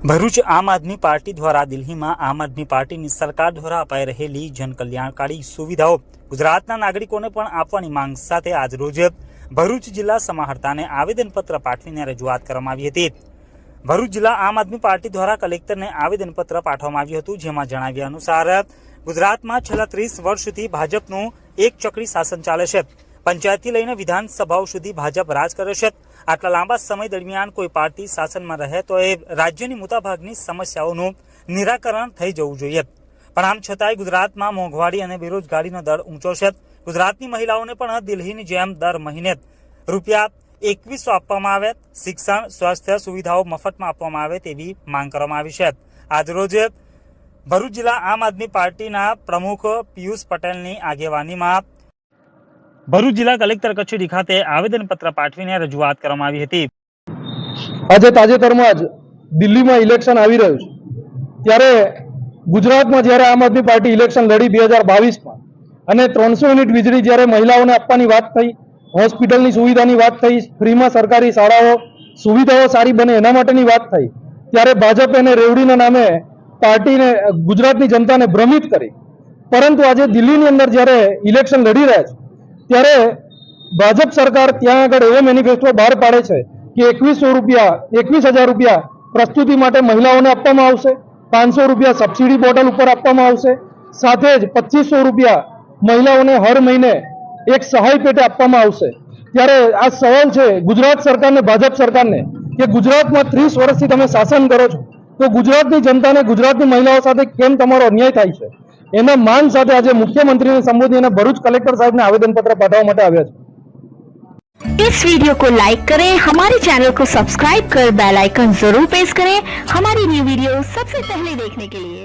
ભરૂચ આમ આદમી પાર્ટી દ્વારા દિલ્હીમાં આમ આદમી પાર્ટીની સરકાર દ્વારા અપાઈ રહેલી જનકલ્યાણકારી સુવિધાઓ ગુજરાતના નાગરિકોને પણ આપવાની માંગ સાથે આજરોજ ભરૂચ જિલ્લા સમાહર્તાને આવેદનપત્ર પાઠવીને રજૂઆત કરવામાં આવી હતી. ભરૂચ જિલ્લા આમ આદમી પાર્ટી દ્વારા કલેક્ટરને આવેદનપત્ર પાઠવવામાં આવ્યું હતું, જેમાં જણાવ્યા અનુસાર ગુજરાતમાં છેલ્લા ત્રીસ વર્ષથી ભાજપનું એક ચક્રી શાસન ચાલે છે. પંચાયતથી લઈને વિધાનસભાઓ સુધી ભાજપ રાજ કરે છે. આટલા લાંબા સમય દરમિયાન કોઈ પાર્ટી શાસનમાં રહે તો એ રાજ્યની મોટાભાગની સમસ્યાઓનું નિરાકરણ થઈ જવું જોઈએ. પણ આમ છતાંય ગુજરાતમાં મોંઘવારી અને બેરોજગારીનો દર ઊંચો છે. ગુજરાતની મહિલાઓને પણ દિલ્હીની જેમ દર મહિને રૂપિયા એકવીસો આપવામાં આવે, શિક્ષણ, સ્વાસ્થ્ય સુવિધાઓ મફતમાં આપવામાં આવે તેવી માંગ કરવામાં આવી છે. આજરોજ ભરૂચ જિલ્લા આમ આદમી પાર્ટીના પ્રમુખ પિયુષ પટેલની આગેવાનીમાં ભરૂચ જિલ્લા કલેક્ટર કચેરી ખાતે આવેદનપત્ર પાઠવીને રજૂઆત કરવામાં આવી હતી. આજે તાજેતરમાં જ દિલ્હીમાં ઇલેક્શન આવી રહ્યું છે. ત્યારે ગુજરાતમાં જ્યારે આમ આદમી પાર્ટી ઇલેક્શન લડી બે હજાર બાવીસમાં અને ત્રણસો યુનિટ વીજળી જ્યારે મહિલાઓને આપવાની વાત થઈ, હોસ્પિટલની સુવિધાની વાત થઈ, ફ્રીમાં સરકારી શાળાઓ, સુવિધાઓ સારી બને એના માટેની વાત થઈ, ત્યારે ભાજપ એને રેવડીના નામે પાર્ટીને, ગુજરાતની જનતાને ભ્રમિત કરી. પરંતુ આજે દિલ્હીની અંદર જ્યારે ઇલેક્શન લડી રહ્યા છે ત્યારે ભાજપ સરકાર ત્યાં આગળ એવો મેનિફેસ્ટો બહાર પાડે છે કે એકવીસો રૂપિયા, એકવીસ હજાર રૂપિયા પ્રસ્તુતિ માટે મહિલાઓને આપવામાં આવશે, પાંચસો રૂપિયા સબસિડી બોટલ ઉપર આપવામાં આવશે, સાથે જ પચીસો રૂપિયા મહિલાઓને હર મહિને એક સહાય પેટે આપવામાં આવશે. ત્યારે આ સવાલ છે ગુજરાત સરકારને, ભાજપ સરકારને, કે ગુજરાતમાં ત્રીસ વર્ષથી તમે શાસન કરો છો, તો ગુજરાતની જનતાને ગુજરાતની મહિલાઓ સાથે કેમ તમારો અન્યાય થાય છે? એના માંગ સાથે આજે મુખ્યમંત્રીને સંબોધી અને ભરૂચ કલેક્ટર સાહેબને આવેદનપત્ર પાઠવવા માટે આવ્યા છે इस वीडियो को लाइक करें हमारे चैनल को सब्सक्राइब कर बेल आइकन जरूर प्रेस करें हमारी न्यू वीडियो सबसे पहले देखने के लिए